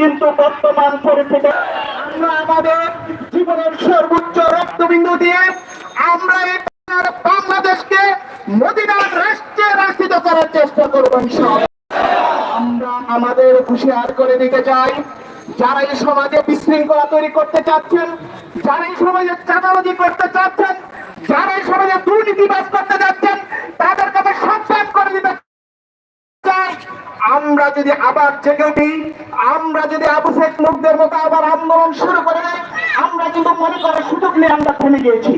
কিন্তু বর্তমান পরিস্থিতি আমরা আমাদের জীবনের সর্বোচ্চ রক্তবিন্দু দিয়ে আমরা বাংলাদেশকে মদিনার রাষ্ট্রে রাষ্ট্রিত করার চেষ্টা করব। আমরা আমাদের হুঁশিয়ার করে দিতে চাই, যারা এই সমাজে বিশৃঙ্খলা তৈরি করতে চাচ্ছেন, যারা এই সমাজে চাঁদাবাজি করতে চাচ্ছেন, যারা এই সমাজে দুর্নীতিবাজ করতে চাচ্ছেন, তাদের কাছে সন্তান করে দিতে চাই আমরা যদি আবার জেগে উঠি আমরা যদি আবু শেখ লোকদের মতো আবার আন্দোলন শুরু করে দেয় আমরা কিন্তু মনে করে সুযোগ নিয়ে আমরা থেমে গিয়েছি।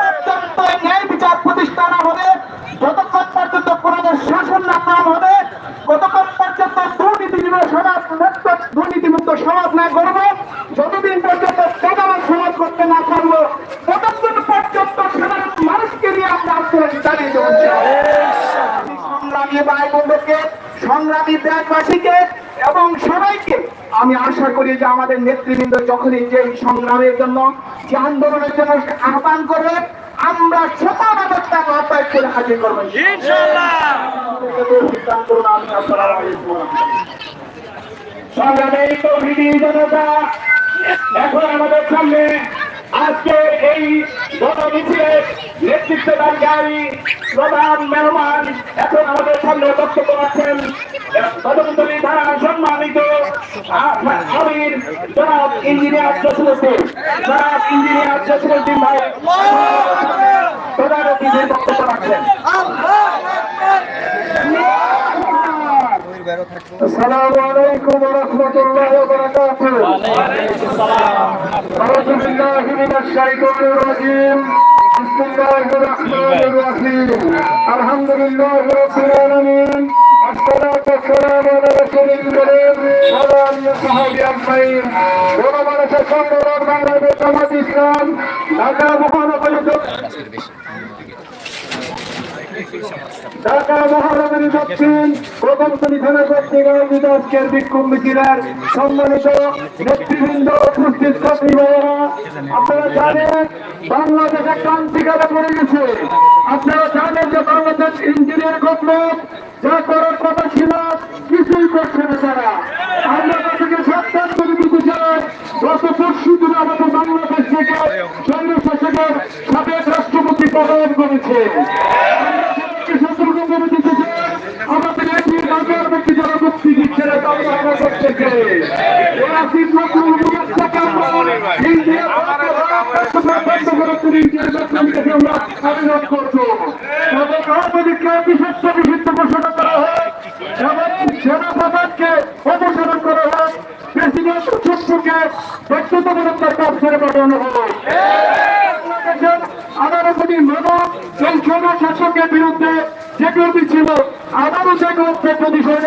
পর্যন্ত ন্যায় বিচার প্রতিষ্ঠা না হবে যতক্ষণ পর্যন্ত কোরআনের শাসন না কাম হবে ততক্ষণ পর্যন্ত দুর্নীতিমুক্ত সমাজ মুক্ত দুর্নীতিমুক্ত সমাজ না করব যতদিন পর্যন্ত চাঁদাবাজ সমাজ করতে না পারব ততক্ষণ পর্যন্ত সাধারণ মানুষকে নিয়ে আমরা আন্দোলন চালিয়ে যাব। সংগ্রামী ভাই বোনদেরকে সংগ্রামী দেশবাসীকে এবং সবাইকে আমি আশা করি যে আমাদের নেতৃবৃন্দ যখনই যে সংগ্রামের জন্য যে আন্দোলনের জন্য আহ্বান করবে, আমরা সমান অবস্থা আহ্বান করে হাজির করবেন সংগ্রামী তৌহিদি জনতা, এখন আমাদের সামনে আজকে এই গণমিছিলের নেতৃত্বদানকারী প্রধান মেহমান এখন আমাদের সামনে বক্তব্য রাখছেন। পদমন্ত্রী ধারা সম্মানিত আমির জনাব ইঞ্জিনিয়ার জসিমুদ্দিন জনাব ইঞ্জিনিয়ার জসিমুদ্দিন ভাই, প্রধান অতিথির বক্তব্য রাখছেন। السلام عليكم ورحمة الله وبركاته أعوذ بالله من الشيطان الرجيم بسم الله الرحمن الرحيم الحمد لله رب العالمين الصلاة والسلام على رسول الكريم وعلى آله وصحبه أجمعين ونبارك সংগঠন বাংলাদেশ জামাত ইসলাম ঢাকা মহানগরী ইঞ্জিনিয়ার গভর্নমেন্ট যা করার কথা কিছুই করছে তারা। আমরা তাদেরকে সাবধান করে দিতে চাই। গত পরশু দিন আমাদের বাংলাদেশ থেকে স্বৈরশাসকের সাবেক রাষ্ট্রপতি পলায়ন করেছে আমরা সবাইকে সতর্ক করে দিতে চাই আমাদের একটি রাজার ব্যক্তি যারা মুক্তি তাদের আমরা করতেছে আসিফ নজরুল মুবারককে আমরা ইন্ডিয়া বন্ধ করে তুলে ইন্ডিয়ার গভর্নমেন্টের কাছে আমরা আবেদন করব। এবং আওয়ামীকে বিশেষ নিষিদ্ধ ঘোষণা করা এবং সেনা প্রধানকে অপসারণ করা প্রেসিডেন্ট চুপ্পুকে ব্যক্তিগত তার কাজ ছেড়ে পাঠানো হবে আঠারো কোটি মানব এই সৈন্য শাসকের বিরুদ্ধে জেগে ছিল, আবারও উঠবে যদি সৈন্য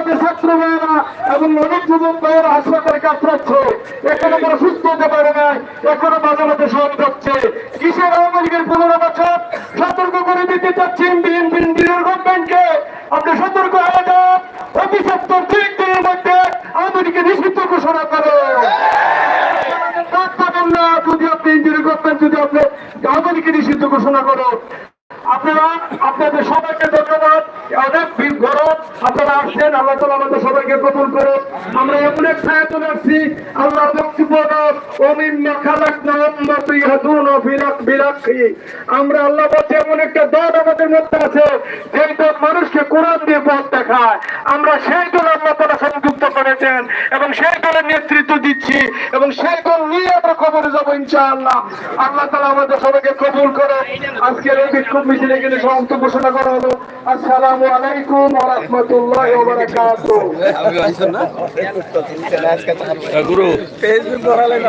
আমাদের ছাত্র ভাইয়েরা এবং অনেক যুবক ভাইয়েরা হাসপাতালে কাতরাচ্ছে এখনও তারা সুস্থ হতে পারে না এখনও মাঝে মাঝে সব হচ্ছে কিসের আওয়ামী লীগের পনেরো বছর? সতর্ক করে দিতে চাচ্ছেন গভর্নমেন্টকে। আপনি সতর্ক হয়ে যান অতি সত্তর দিনের মধ্যে আওয়ামী নিষিদ্ধ ঘোষণা করো যদি আপনি যদি আপনি আওয়ামী নিষিদ্ধ ঘোষণা করো আপনারা আপনাদের সবাইকে ধন্যবাদ। অনেক ভিড় গরম আপনারা আসছেন আল্লাহ তালা আমাদের সবাইকে কবুল করে আমরা এমন এক আসছি, আল্লাহ বক্তব্য অমিম্মা খালাক না উম্মাতু বিরাকি আমরা আল্লাহ বলছে এমন একটা দল আমাদের মধ্যে আছে যেই দল মানুষকে কোরআন দিয়ে পথ দেখায়। আমরা সেই দল আল্লাহ তালা সংযুক্ত করেছেন এবং সেই দলের নেতৃত্ব দিচ্ছি এবং সেই দল নিয়ে আমরা খবরে যাব ইনশাআল্লাহ। আল্লাহ তালা আমাদের সবাইকে কবুল করে আজকের এই বিক্ষোভ মিছিলে গেলে সমাপ্ত ঘোষণা করা হলো। আসসালামু আলাইকুম ওয়া রাহমাতুল্লাহি ওয়া বারাকাতুহু। গুরু।